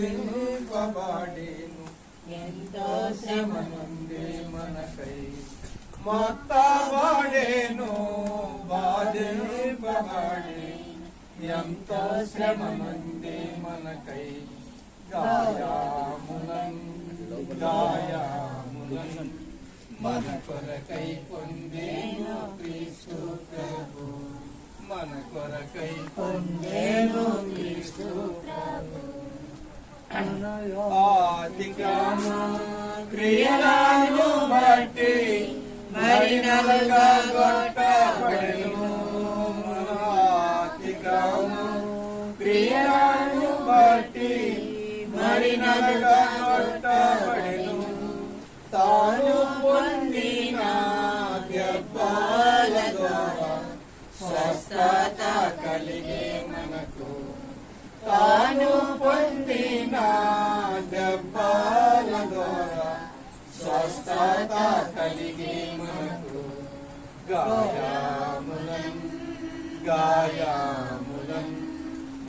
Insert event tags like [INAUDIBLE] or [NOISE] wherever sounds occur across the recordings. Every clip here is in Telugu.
బాధింపబడేను ఎంతో శ్రమ మనకై. మొత్తబడేను బాధింపబడేను. ఎంతో శ్రమ మనకై. గాయాములం గాయాములం మన కొరకై పొందేను క్రీస్తు ప్రభు. మన కొరకై పొందేను క్రీస్తు ప్రభు. ఆదికామ క్రియలను బట్టి మరి నలుగా కొట్టబడెను. క్రియలను బట్టి మరి నలుగా కొట్టబడెను తాను పొందిన దెబ్బల ద్వారా స్వస్థత కలిగే తాను పొందిన దెబ్బల ద్వారా స్వస్థత కలిగి మనకు గాయాములం గాయాములం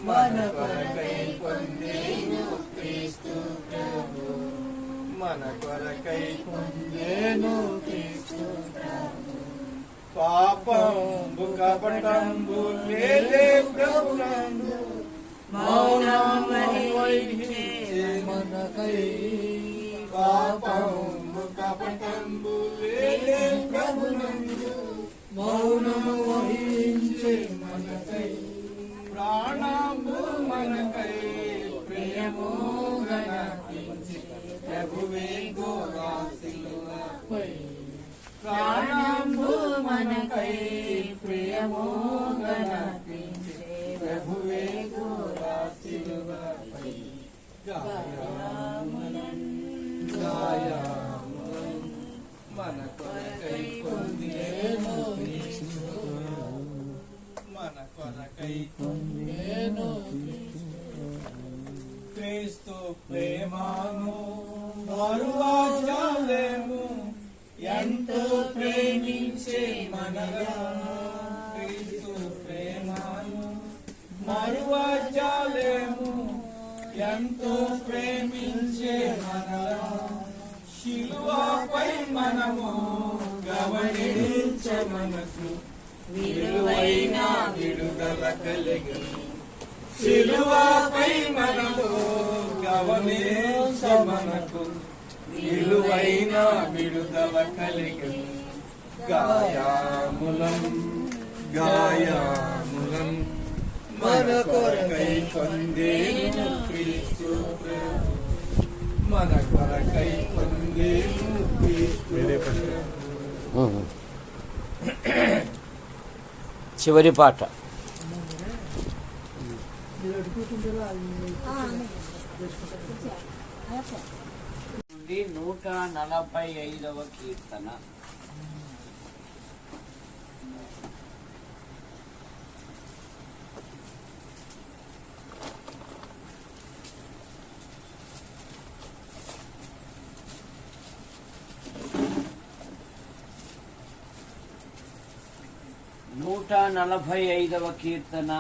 మన కొరకై పొందేను క్రీస్తు ప్రభు. మన కొరకై పొందేను క్రీస్తు ప్రభు. పాపం కపటంబు లేలే ప్రభునందు. మౌనం వహించే మనకై పాపం కపటంబు ప్రభునందు మౌనం వహించే మనకై ప్రాణము మనకై ప్రియము ప్రభువే ప్రాణము మనకై ప్రియము ప్రేమను మరువాజాలేము ఎంతో ప్రేమించే మనగా క్రీస్తు ప్రేమను మరువాజాలేము ఎంతో ప్రేమించే మనగా శిలువపై మనము గమనించ మనకు విలువైన విడుదల కలిగింది సిలువపై మనము గమనించ మనకు విలువైన విడుదల కలిగి గాయాములం గాయాములం మన కొరకై పొందేను క్రీస్తు ప్రభు. మన కొరకై పొందేను క్రీస్తు. [COUGHS] చివరి పాట నుండి నూట నలభై ఐదవ కీర్తన. నూట నలభై ఐదవ కీర్తన.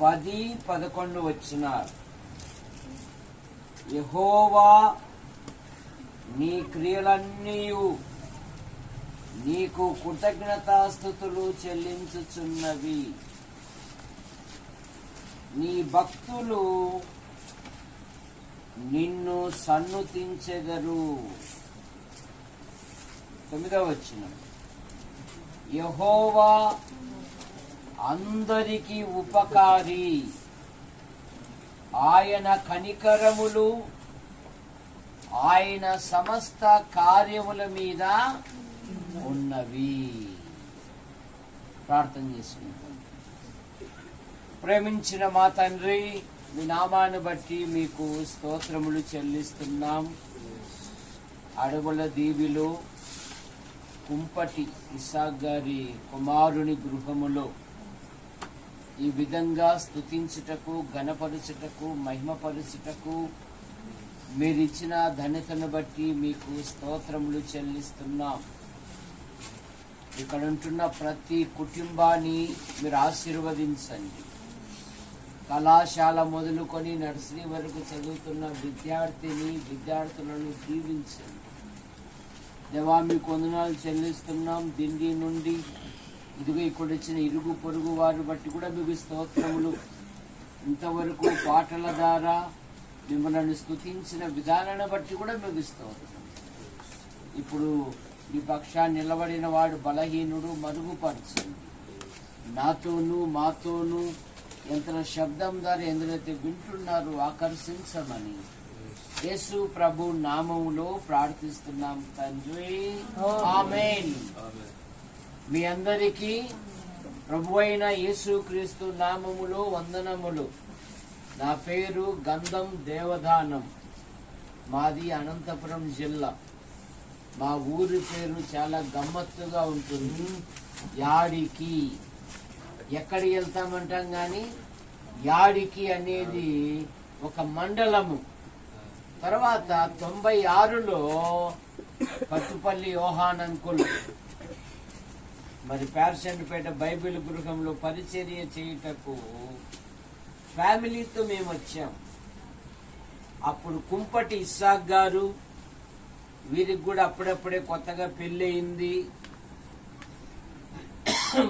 పది పదకొండు వచ్చినారు. యహోవా నీ క్రియలన్నీ నీకు కృతజ్ఞతాస్థుతులు చెల్లించుచున్నవి. నీ భక్తులు నిన్ను సన్నుతించెదరు. తొమ్మిదవ వచ్చిన యహోవా అందరికీ ఉపకారి. ఆయన కనికరములు ఆయన సమస్త కార్యముల మీద ఉన్నవి. ప్రార్థన చేసుకుంటాం ప్రేమించిన మా తండ్రి మీ నామాన్ని బట్టి మీకు స్తోత్రములు చెల్లిస్తున్నాం. అడవుల దీవిలో కుంపటి ఇసాక్ గారి కుమారుని గృహములో ఈ విధంగా స్తుతించుటకు గణపరుచుటకు మహిమపరుచుటకు మీరిచ్చిన ధన్యతను బట్టి మీకు స్తోత్రములు చెల్లిస్తున్నాం. ఇక్కడ ఉంటున్న ప్రతి కుటుంబాన్ని మీరు ఆశీర్వదించండి. కళాశాల మొదలుకొని నర్సరీ వరకు చదువుతున్న విద్యార్థిని విద్యార్థులను దీవించండి. దేవా మీకు వందనాలు చెల్లిస్తున్నాం. దిండి నుండి ఇదిగో ఇక్కడ వచ్చిన ఇరుగు పొరుగు వారు బట్టి కూడా మీకు స్తోత్రములు. ఇంతవరకు పాటల ద్వారా మిమ్మల్ని స్తుతించిన విధానాన్ని బట్టి కూడా మీకు స్తోత్రం ఇప్పుడు ఈ పక్షాన్ని నిలబడిన వాడు బలహీనుడు మరుగుపరచండి. నాతోనూ మాతోనూ ఎంత శబ్దం ద్వారా ఎందుకైతే వింటున్నారు ఆకర్షించమని. యేసు ప్రభు నామములో ప్రార్థిస్తున్నాం తండ్రి. ఆమేన్. మీ అందరికీ ప్రభు అయిన యేసుక్రీస్తు నామములో వందనములు. నా పేరు గంధం దేవదానం మాది అనంతపురం జిల్లా. మా ఊరి పేరు చాలా గమ్మత్తుగా ఉంటుంది. యాడికి. ఎక్కడికి వెళ్తామంటాం కానీ యాడికి అనేది ఒక మండలము. తర్వాత తొంభై ఆరులో పట్టుపల్లి యోహాన్ మరి పేర్చండిపేట బైబిల్ గృహంలో పరిచర్య చేయుటకు ఫ్యామిలీతో మేము వచ్చాం. అప్పుడు కుంపటి ఇస్సాక్ గారు వీరికి కూడా అప్పుడప్పుడే కొత్తగా పెళ్ళయింది.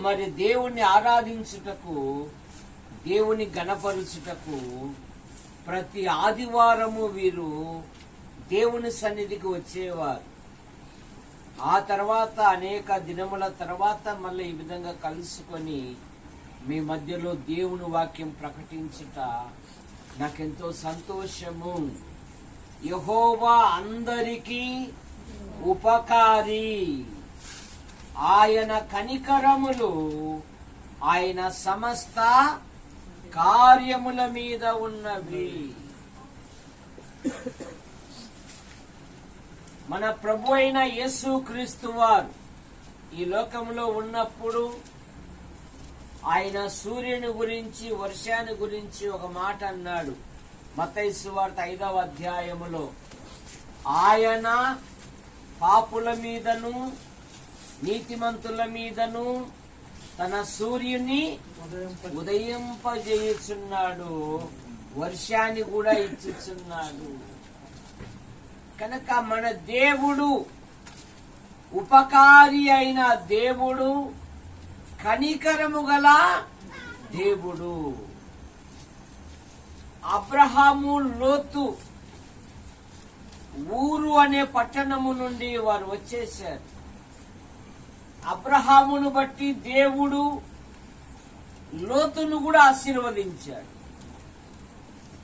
మరి దేవుణ్ణి ఆరాధించుటకు దేవుని గణపరుచుటకు ప్రతి ఆదివారము వీరు దేవుని సన్నిధికి వచ్చేవారు. ఆ తర్వాత అనేక దినముల తర్వాత మళ్ళీ ఈ విధంగా కలుసుకొని మీ మధ్యలో దేవుని వాక్యం ప్రకటించుట నాకెంతో సంతోషము. యహోవా అందరికీ ఉపకారి. ఆయన కనికరములు ఆయన సమస్త కార్యముల మీద ఉన్నవి. మన ప్రభు అయిన యేసు క్రీస్తు వారు ఈ లోకంలో ఉన్నప్పుడు ఆయన సూర్యుని గురించి వర్షాన్ని గురించి ఒక మాట అన్నాడు. మతైసు వార్త ఐదవ అధ్యాయములో. ఆయన పాపుల మీదను నీతిమంతుల మీదను తన సూర్యుని ఉదయింపజేయుచున్నాడు. వర్షాన్ని కూడా ఇచ్చుచున్నాడు. కనుక మన దేవుడు ఉపకారి అయిన దేవుడు కనికరము గల దేవుడు. అబ్రహాము లోతు ఊరు అనే పట్టణము నుండి వారు వచ్చేసారు అబ్రహామును బట్టి దేవుడు లోతును కూడా ఆశీర్వదించాడు.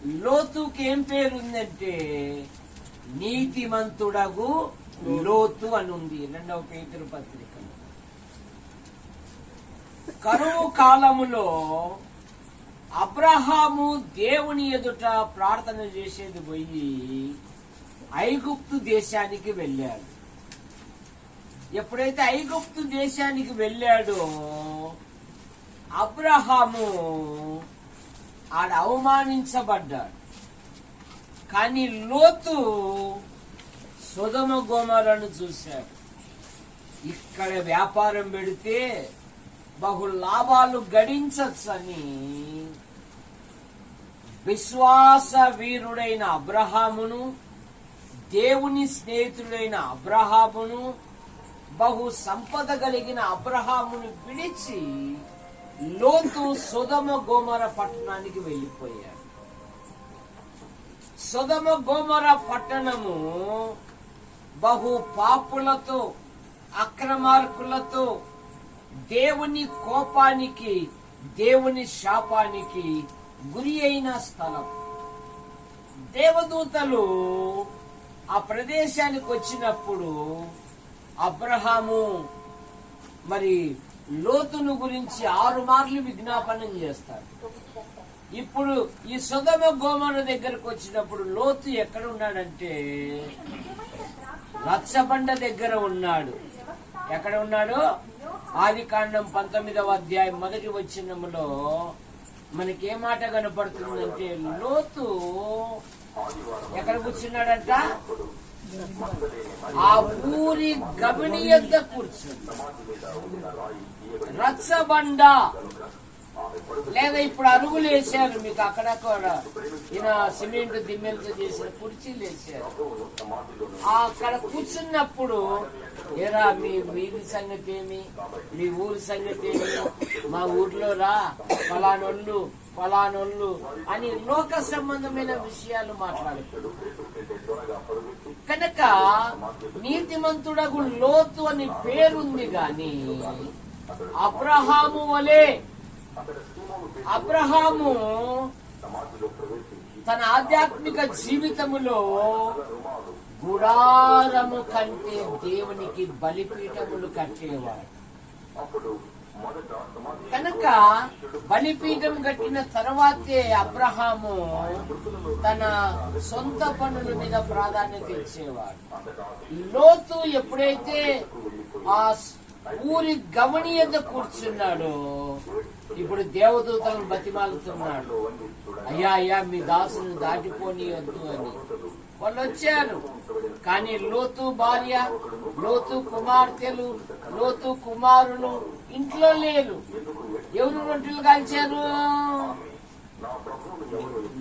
లోతుకి ఏం పేరుందంటే నీతిమంతుడగు లోతు అని ఉంది రెండవ పేతురు పత్రిక. కరువు కాలములో అబ్రహాము దేవుని ఎదుట ప్రార్థన చేసేది పోయి ఐగుప్తు దేశానికి వెళ్ళాడు. ఎప్పుడైతే ఐగుప్తు దేశానికి వెళ్ళాడో అబ్రహాము ఆడ అవమానించబడ్డాడు. కానీ లోతు సుధమ గోమలను చూశాడు. ఇక్కడ వ్యాపారం పెడితే బహు లాభాలు గడించచ్చని విశ్వాస వీరుడైన అబ్రహామును దేవుని స్నేహితుడైన అబ్రహామును బహు సంపద కలిగిన అబ్రహామును విడిచి లోతు సుధమ గోమర పట్టణానికి వెళ్ళిపోయాడు. సుధమ గోమర పట్టణము బహు పాపులతో అక్రమార్కులతో దేవుని కోపానికి దేవుని శాపానికి గురి అయిన స్థలం. దేవదూతలు ఆ ప్రదేశానికి వచ్చినప్పుడు అబ్రహాము మరి లోతును గురించి ఆరు మార్లు విజ్ఞాపనం చేస్తారు. ఇప్పుడు ఈ సుధమ గోమన దగ్గరకు వచ్చినప్పుడు లోతు ఎక్కడ ఉన్నాడంటే రచ్చబండ దగ్గర ఉన్నాడు. ఎక్కడ ఉన్నాడు? ఆది కాండం పంతొమ్మిదవ అధ్యాయం మొదటి వచ్చినములో మనకి ఏ మాట కనపడుతుందంటే లోతు ఎక్కడ కూర్చున్నాడంట? ఆ ఊరి గబిని యొద్ద కూర్చుంది. రచ్చబండ లేదా ఇప్పుడు అరుగులు వేసారు మీకు అక్కడక్కడ ఈయన సిమెంట్ దిమ్మెలతో చేసిన కుర్చీలు వేసారు అక్కడ కూర్చున్నప్పుడు ఏరా మీ వీధి సంగతి ఏమి మీ ఊరి సంగతి ఏమి మా ఊర్లో రా ఫలానొళ్ళు ఫలానొళ్ళు అని లోక సంబంధమైన విషయాలు మాట్లాడుతాడు. కనుక నీతిమంతుడగు లోతు అని పేరుంది గాని అబ్రహాము వలే అబ్రహాము తన ఆధ్యాత్మిక జీవితములో గుడారము కంటే దేవునికి బలిపీఠములు కట్టేవాడు. కనుక బలిపీఠం కట్టిన తర్వాతే అబ్రహాము తన సొంత పనుల మీద ప్రాధాన్యత ఇచ్చేవాడు. లోతు ఎప్పుడైతే ఆ ఊరి గమనీయత కూర్చున్నాడు. ఇప్పుడు దేవదూతలను బతిమాలుతున్నాడు. అయ్యా అయ్యా మీ దాసుని దాటిపోనియొద్దు అని. వాళ్ళు వచ్చారు. కానీ లోతు భార్య లోతు కుమార్తెలు లోతు కుమారులు ఇంట్లో లేరు. ఎవరు రొట్టెలు కాల్చారు?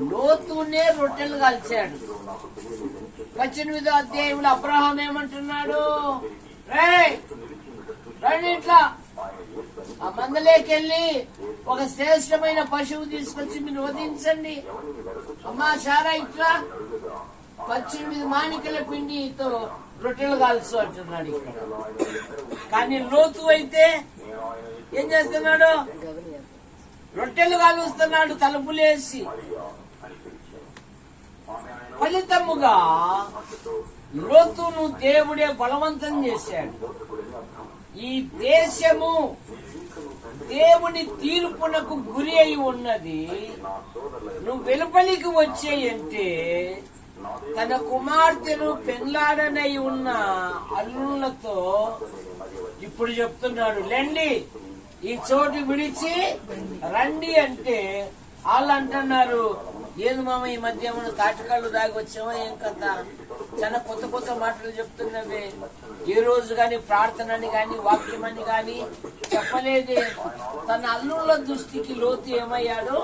లోతునే రొట్టెలు కాల్చాడు. పద్దెనిమిదో అధ్యాయంలో అబ్రహాం ఏమంటున్నాడు? రే రండి ఇట్లా ఆ మందలేకెళ్ళి ఒక శ్రేష్టమైన పశువు తీసుకొచ్చి మీరు వధించండి. అమ్మా సారా ఇట్లా. పద్దెనిమిది మానికల పిండితో రొట్టెలు కాల్చు అంటున్నాడు ఇక్కడ. కానీ లోతు అయితే ఏం చేస్తున్నాడు? రొట్టెలు కాలుస్తున్నాడు తలుపులేసి. ఫలితముగా లోతును దేవుడే బలవంతం చేశాడు. ఈ దేశము దేవుని తీర్పునకు గురి అయి ఉన్నది. నువ్వు వెలుపలికి వచ్చేయంటే తన కుమార్తెను పెండ్లాడనై ఉన్న అల్లులతో ఇప్పుడు చెప్తున్నాడు లెండి ఈ చోటు విడిచి రండి అంటే వాళ్ళు అంటున్నారు ఏది మామ ఈ మధ్య ఏమన్నా తాటికాళ్ళు దాగి వచ్చామా ఏం కదా చాలా కొత్త కొత్త మాటలు చెప్తున్నవి. ఏ రోజు గాని ప్రార్థనని గాని వాక్యమని గాని చెప్పలేదే. తన అల్లుల దృష్టికి లోతు ఏమయ్యాడో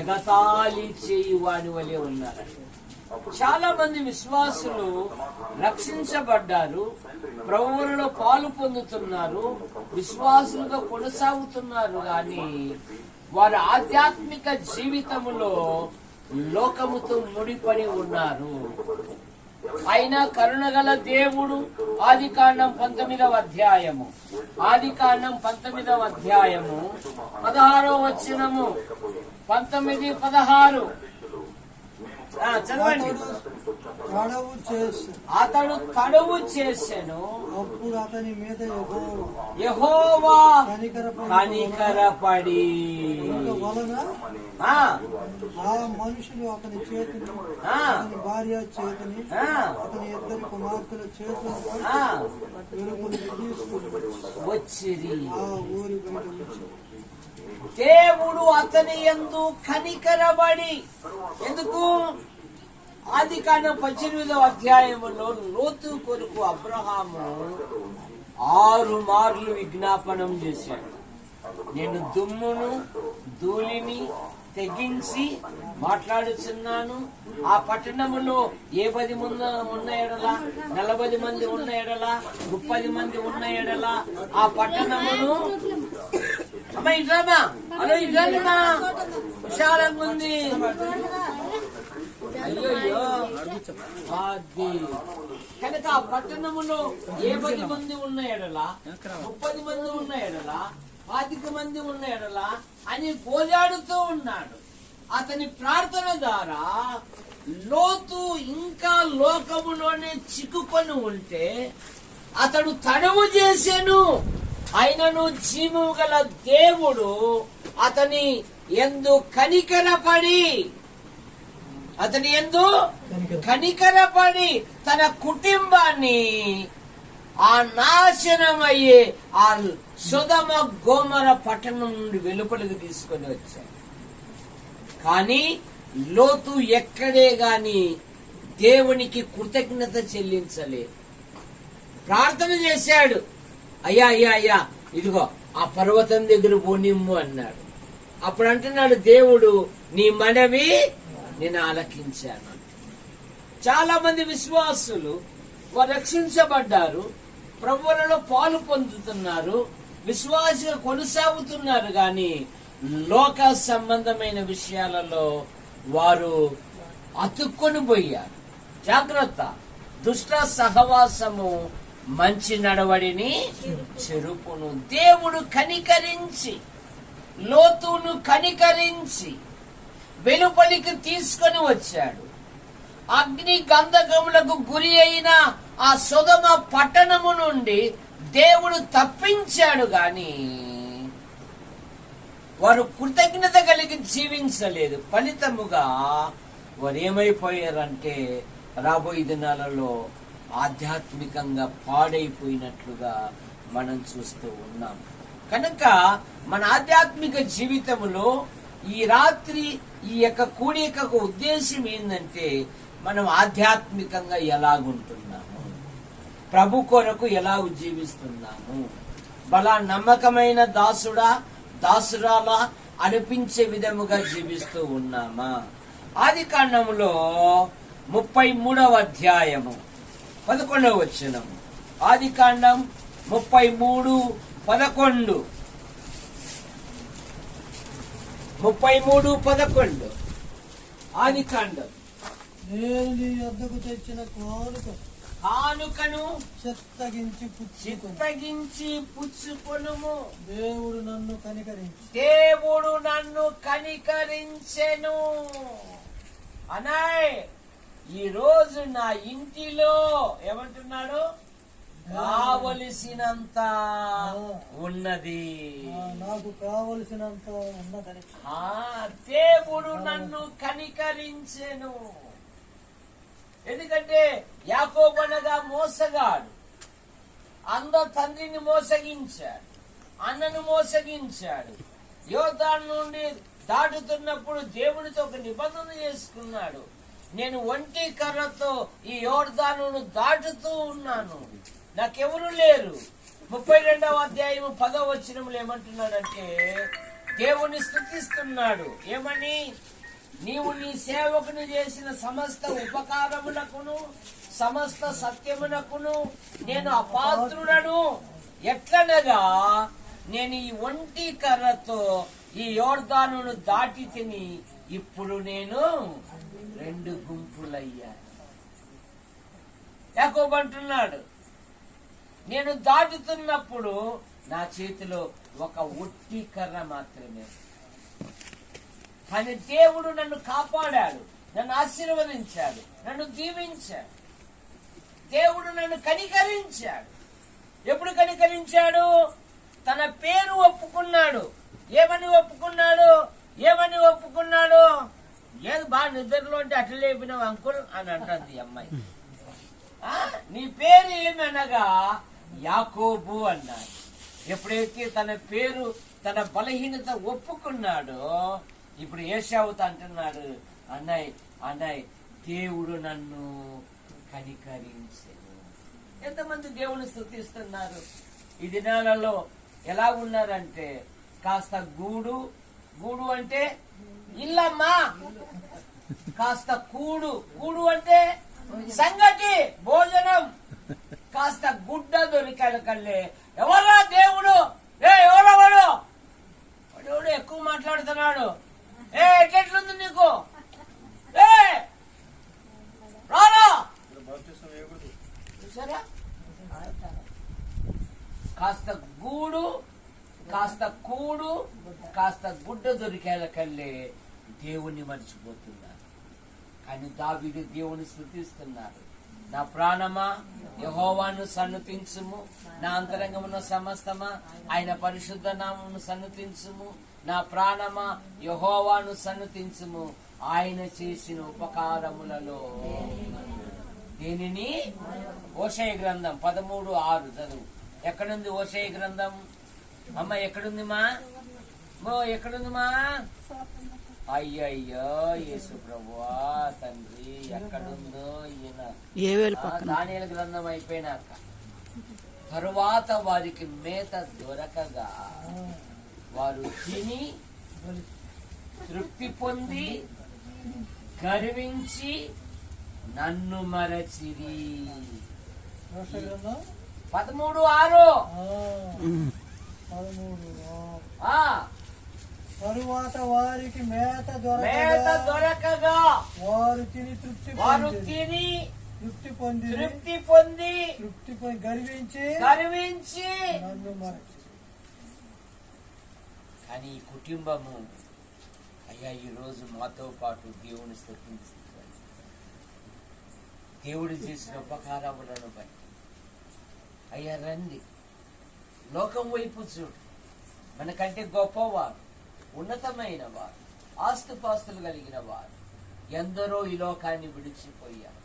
ఎగతాళి చేయి వాడి వలె ఉన్నారు. చాలా మంది విశ్వాసులు రక్షించబడ్డారు ప్రభువులలో పాలు పొందుతున్నారు విశ్వాసులుగా కొనసాగుతున్నారు గాని వారి ఆధ్యాత్మిక జీవితంలో లోకముతో ముడిపడి ఉన్నారు. ఆయన కరుణగల దేవుడు ఆది కాండం పంతొమ్మిదవ అధ్యాయము. ఆది కాండం పంతొమ్మిదవ అధ్యాయము. పదహారో వచ్చినము పంతొమ్మిది పదహారు. చదవండి. తడవు చేసి. అతడు తడువు చేసెను. అప్పుడు అతని మీద యెహోవా కనికరపడి వలన ఆ, మనుషులు అతని చేతిని ఆ, అతని భార్య చేతిని అతని ఇద్దరు కుమార్తెల తీసుకుని వచ్చిరి. ఆ ఊరి బయట దేవుడు అతని ఎందు కనికరబడి. ఎందుకు? ఆది కాండం పద్దెనిమిదవ అధ్యాయములో లోతు కొరకు అబ్రహాము ఆరు మార్లు విజ్ఞాపనం చేశాడు. నేను దుమ్మును ధూళిని తెగించి మాట్లాడుచున్నాను. ఆ పట్టణములో ఏ పది మంది ఉన్న ఎడల నలభై మంది ఉన్న ఎడల ముప్పది మంది ఉన్న ఎడల ఆ పట్టణమును అమ్మా ఇట్రామా హలో ఇట్రామా విశాలంగా ఉంది. అయ్యో కనుక ఆ పట్టణములో ఏ పది మంది ఉన్న ఎడలా ముప్పది మంది ఉన్న ఎడల పాతిక మంది ఉన్న ఎడల అని పోజాడుతూ ఉన్నాడు. అతని ప్రార్థన ద్వారా లోతు ఇంకా లోకములోనే చిక్కుకొని ఉంటే అతడు తడవు చేశాను అయినను జీవము గల దేవుడు అతని ఎందు కనికరపడి అతని ఎందు కనికరపడి తన కుటుంబాన్ని ఆ నాశనమయ్యే ఆ సుధమ గోమర పట్టణం నుండి వెలుపలికి తీసుకొని వచ్చాడు. కానీ లోతు ఎక్కడే గాని దేవునికి కృతజ్ఞత చెల్లించలేదు. ప్రార్థన చేశాడు. అయ్యా అయ్యా అయ్యా ఇదిగో ఆ పర్వతం దగ్గర పోనిమ్ము అన్నాడు. అప్పుడు అంటున్నాడు దేవుడు నీ మనవి నేను ఆలకించాను. చాలా మంది విశ్వాసులు వారు రక్షించబడ్డారు ప్రభువులలో పాలు పొందుతున్నారు విశ్వాస కొనసాగుతున్నారు గాని లోక సంబంధమైన విషయాలలో వారు అతుక్కొని పోయారు. జాగ్రత్త దుష్ట సహవాసము మంచి నడవడిని చెరుపును. దేవుడు కనికరించి లోతును కనికరించి వెలుపలికి తీసుకొని వచ్చాడు. అగ్ని గంధకములకు గురి అయిన ఆ సుధమ పట్టణము నుండి దేవుడు తప్పించాడు గాని వారు కృతజ్ఞత కలిగి జీవించలేదు. ఫలితముగా వారు ఏమైపోయారంటే రాబోయే దినాలలో ఆధ్యాత్మికంగా పాడైపోయినట్లుగా మనం చూస్తూ ఉన్నాం. కనుక మన ఆధ్యాత్మిక జీవితంలో ఈ రాత్రి ఈ యొక్క కూడికకు ఉద్దేశం ఏంటంటే మనం ఆధ్యాత్మికంగా ఎలాగుంటున్నాము? ప్రభు కొరకు ఎలా జీవిస్తున్నాము? బలా నమ్మకమైన దాసుడా దాసురాలా అనిపించే విధముగా జీవిస్తూ ఉన్నామా? ఆది కాండములో ముప్పై మూడవ అధ్యాయము. పదకొండవ వచ్చినము ఆది కాండం ముప్పై మూడు పదకొండు. ముప్పై మూడు పదకొండు. ఆది కాండం. నేను నీ వద్దకు తెచ్చిన కానుక కానుకను చెత్తగించి పుచ్చుకొని. చిత్తగించి పుచ్చుకొనుము. దేవుడు నన్ను కనికరించి. దేవుడు నన్ను కనికరించెను. అనాయ్! ఈ రోజు నా ఇంటిలో ఏమంటున్నాడు? కావలసినంత ఉన్నది. నాకు కావలసినంత ఉన్నదని. ఆ దేవుడు నన్ను కనికరించెను. ఎందుకంటే యాకోబనగా మోసగాడు. అంద తండ్రిని మోసగించాడు. అన్నను మోసగించాడు. యోధాన్ నుండి దాటుతున్నప్పుడు దేవునితో ఒక నిబంధన చేసుకున్నాడు. నేను ఒంటి కర్రతో ఈ యోర్ధాను దాటుతూ ఉన్నాను. నాకెవరు లేరు. ముప్పై రెండవ అధ్యాయము పదవ వచనములు ఏమంటున్నాడంటే దేవుని స్థుతిస్తున్నాడు ఏమని? నీవు నీ సేవకుని చేసిన సమస్త ఉపకారములకును సమస్త సత్యమునకును నేను అపాత్రుడను. ఎట్లనగా నేను ఈ ఒంటి కర్రతో ఈ యోర్ధాను దాటి తిని ఇప్పుడు నేను రెండు గుంపులయ్యాను. యాకోబంటున్నాడు నేను దాటుతున్నప్పుడు నా చేతిలో ఒక ఒట్టి కర్ర మాత్రమే. కానీ దేవుడు నన్ను కాపాడాడు నన్ను ఆశీర్వదించాడు నన్ను దీవించాడు. దేవుడు నన్ను కనికరించాడు. ఎప్పుడు కనికరించాడు? తన పేరు ఒప్పుకున్నాడు. ఏమని ఒప్పుకున్నాడు? ఏమని ఒప్పుకున్నాడు? ఏది బాగా నిద్రలో ఉంటే అట్లా లేపినావు అంకుల్ అని అంటుంది ఈ అమ్మాయి. ఆ, నీ పేరు ఏమనగా? యాకోబు అన్నాడు. ఎప్పుడైతే తన పేరు తన బలహీనత ఒప్పుకున్నాడో ఇప్పుడు ఏషావుత అంటున్నాడు అన్నయ్య అన్నయ్య దేవుడు నన్ను కనికరించను. ఎంతమంది దేవుని స్థుతిస్తున్నారు? ఈ దినాలలో ఎలా ఉన్నారంటే కాస్త గూడు గూడు అంటే ఇల్లమ్మా. కాస్త కూడు. కూడు అంటే సంగటి భోజనం. కాస్త గుడ్డ దొరికాను కళ్ళే. ఎవరా దేవుడు? ఏ ఎవరా వాడు ఎక్కువ మాట్లాడుతున్నాడు. ఏ ఎట్లెట్లుంది నీకు? ఏ రారా? చూసారా? కాస్త గూడు కాస్త కూడు కాస్త గుడ్డ దొరికేల కళ్ళే. దేవుణ్ణి మర్చిపోతున్నారు. కానీ దావిడు దేవుని స్థుతిస్తున్నారు. నా ప్రాణమా? యహోవాను సన్నతించుము. నా అంతరంగమున సమస్తమా? ఆయన పరిశుద్ధ నామమును సన్నతించుము. నా ప్రాణమా? యహోవాను సన్నతించుము. ఆయన చేసిన ఉపకారములలో దీనిని? ఓషయ గ్రంథం పదమూడు ఆరు చదువు. ఎక్కడుంది ఓషయ గ్రంథం? అమ్మ ఎక్కడుంది మా మో ఎక్కడుంది మా అయ్యయ్యో యేసు ప్రభువా తండ్రి ఎక్కడుందో ఈయన. ఏవేలు పక్కన. గ్రంథం అయిపోయినాక తరువాత వారికి మేత దొరకగా వారు తిని తృప్తి పొంది గర్వించి నన్ను మరచిరి. పదమూడు ఆరు. పదమూడు తరువాత వారికి మేత మేత దొరకగా వారు తిని తృప్తి వారు పొంది తిని తృప్తి పొంది తృప్తి పొంది తృప్తి పొంది గర్వించి గర్వించి నన్ను మరచి. కానీ ఈ కుటుంబము అయ్యా ఈ రోజు మాతో పాటు దేవుని స్థుతించాలి దేవుడు చేసిన ఉపకారములను బట్టి. అయ్యా రండి. లోకం వైపు చూడు. మనకంటే గొప్పవారు. ఉన్నతమైన వారు ఆస్తుపాస్తులు కలిగిన వారు ఎందరో ఈ లోకాన్ని విడిచిపోయారు.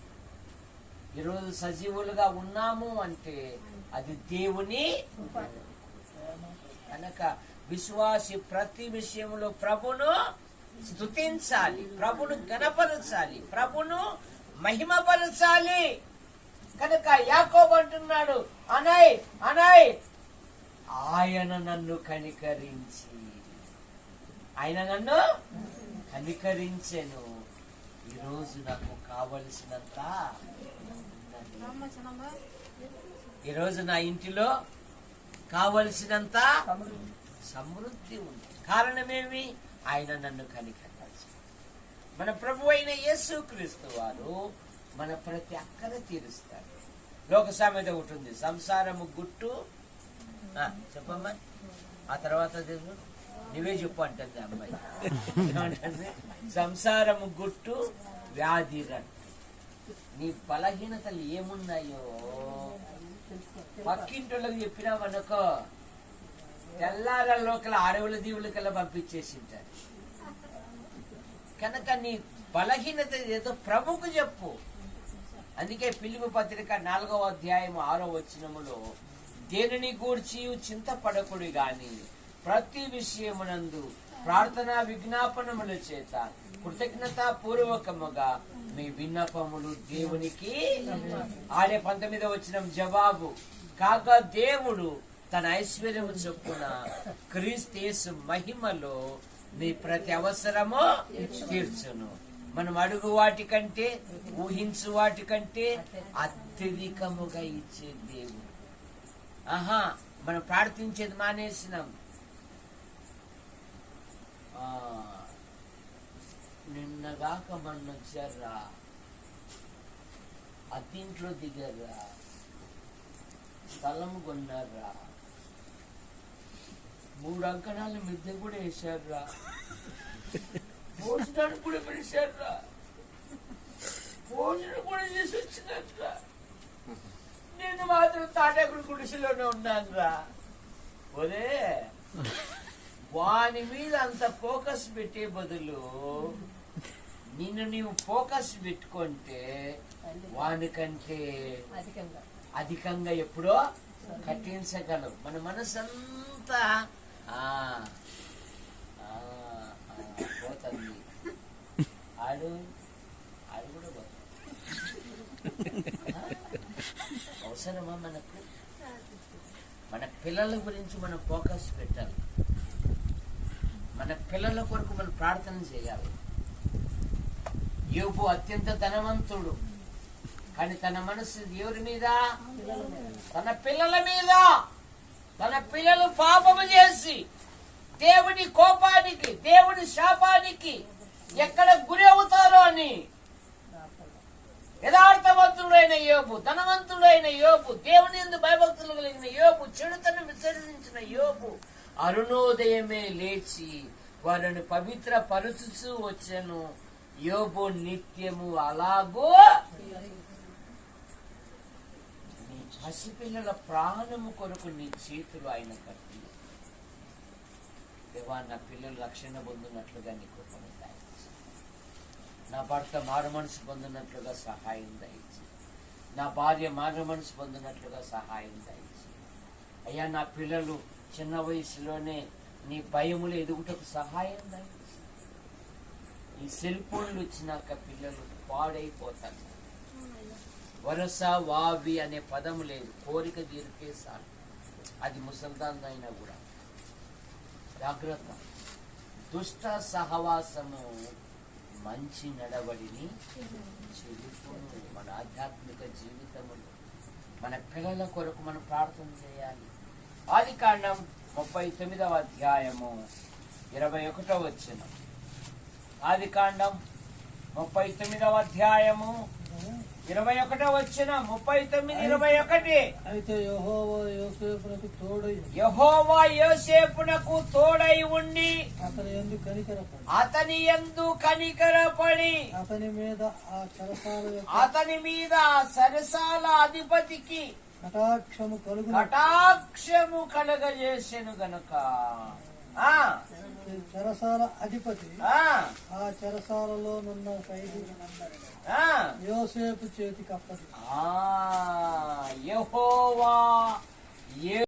ఈరోజు సజీవులుగా ఉన్నాము అంటే అది దేవుని కనుక విశ్వాసి ప్రతి విషయంలో ప్రభును స్తుతించాలి ప్రభును గణపరచాలి ప్రభును మహిమపరచాలి. కనుక యాకోబ్ అంటున్నాడు అనయ్ అనయ్ ఆయన నన్ను కనికరించి ఆయన నన్ను కనికరించెను. ఈరోజు నాకు కావలసినంత ఈరోజు నా ఇంటిలో కావలసినంత సమృద్ధి ఉంది. కారణమేమి? ఆయన నన్ను కనికరించారు మన ప్రభు అయిన యేసు క్రీస్తు వారు మన ప్రతి అక్కర తీరుస్తారు. లోక సామెత ఒకటి ఉంది. సంసారము గుట్టు. చెప్పమ్మా. ఆ తర్వాత తెలుసు నువ్వే చెప్పు అంటుంది అమ్మాయి. ఏమంటుంది? సంసారము గుట్టు వ్యాధి నీ బలహీనతలు ఏమున్నాయో? పక్కింటోళ్ళకి చెప్పినావనుకో తెల్లార లోకల అడవుల దీవులకల్లా పంపించేసింటారు. కనుక నీ బలహీనత ఏదో ప్రభుకు చెప్పు. అందుకే పిలుపు పత్రిక నాలుగవ అధ్యాయం ఆరో వచనములో దేనిని గూర్చి చింతపడకుడి గాని ప్రతి విషయమునందు ప్రార్థనా విజ్ఞాపనముల చేత కృతజ్ఞత పూర్వకముగా మీ విన్నపములు దేవునికి ఆడే పంతొమ్మిదో వచ్చిన జవాబు. కాగా దేవుడు తన ఐశ్వర్యము చొప్పున క్రీస్తేసు మహిమలో మీ ప్రతి అవసరము తీర్చును. మనం అడుగు వాటి కంటే ఊహించు వాటి కంటే అత్యధికముగా ఇచ్చే దేవుడు. ఆహా మనం ప్రార్థించేది మానేసినాం. నిన్నగాక మొన్న వచ్చారా అత్తింట్లో దిగారా స్థలం కొన్నారా మూడు అంకణాలు మిద్దె కూడా వేశారా భోజనానికి కూడా పిలిచారా భోజనం కూడా చేసి వచ్చినారా నేను మాత్రం తాటాకుడు గుడిసెలోనే ఉన్నాను రా ఒరే వాని మీద అంత ఫోకస్ పెట్టే బదులు నిన్ను నీవు ఫోకస్ పెట్టుకుంటే వానికంటే అధికంగా. ఎప్పుడో కట్టించగలవు. మన ఆ, ఆ, పోతుంది. ఆడు ఆడు కూడా పోతుంది? అవసరమా మనకు? మన పిల్లల గురించి మనం ఫోకస్ పెట్టాలి. మన పిల్లల కొరకు మనం ప్రార్థన చేయాలి. యోబు అత్యంత ధనవంతుడు. కానీ తన మనసు ఎవరి మీద తన పిల్లల మీద తన పిల్లలు పాపము చేసి దేవుని కోపానికి దేవుని శాపానికి ఎక్కడ గురి అవుతారో అని. యథార్థవంతుడైన యోబు ధనవంతుడైన యోబు దేవుని ఎందు భయభక్తులు కలిగిన యోబు చెడుతను విసర్జించిన యోబు అరుణోదయమే లేచి వారిని పవిత్ర పరుచుచూ వచ్చాను. యోబు నిత్యము అలాగో నీ పసిపిల్లల ప్రాణము కొరకు నీ చేతులు ఆయన కట్టి. దేవా నా పిల్లలు రక్షణ పొందినట్లుగా నీ కృపను నా భర్త మారు మనసు పొందినట్లుగా సహాయం దయచి నా భార్య మారు మనసు పొందినట్లుగా సహాయం దయచి అయ్యా నా పిల్లలు చిన్న వయసులోనే నీ భయములు ఎదుగుటకు సహాయం దయచి ఈ సెల్ ఫోన్లు వచ్చినాక పిల్లలు పాడైపోతారు. వరస వావి అనే పదము లేదు. కోరిక తీరికే సార్ అది ముసల్దాన్ అయినా కూడా. జాగ్రత్త. దుష్ట సహవాసము మంచి నడవడిని చెడుపును మన ఆధ్యాత్మిక జీవితములు మన పిల్లల కొరకు మనం ప్రార్థన చేయాలి. ఆది కాండం ముప్పై తొమ్మిదవ అధ్యాయము ఇరవై ఒకటో వచ్చిన ఆది కాండం ముప్పై తొమ్మిదవ అధ్యాయము ఇరవై ఒకటో వచ్చిన ముప్పై తొమ్మిది ఇరవై ఒకటి. అయితే యెహోవా యోసేపునకు తోడై యహోవా యోసేపునకు తోడై ఉండి అతని ఎందు కనికరపడి. అతని యందు కనికరపడి అతని మీద ఆ యొక్క అతని మీద సరసాల అధిపతికి కటాక్షము కలుగు కటాక్షము కలగజేసెను గనుక. ఆ. చెరసాల అధిపతి ఆ. చెరసాలలో నున్న ఆ. యోసేపు చేతికి అప్పది ఆ. యెహోవా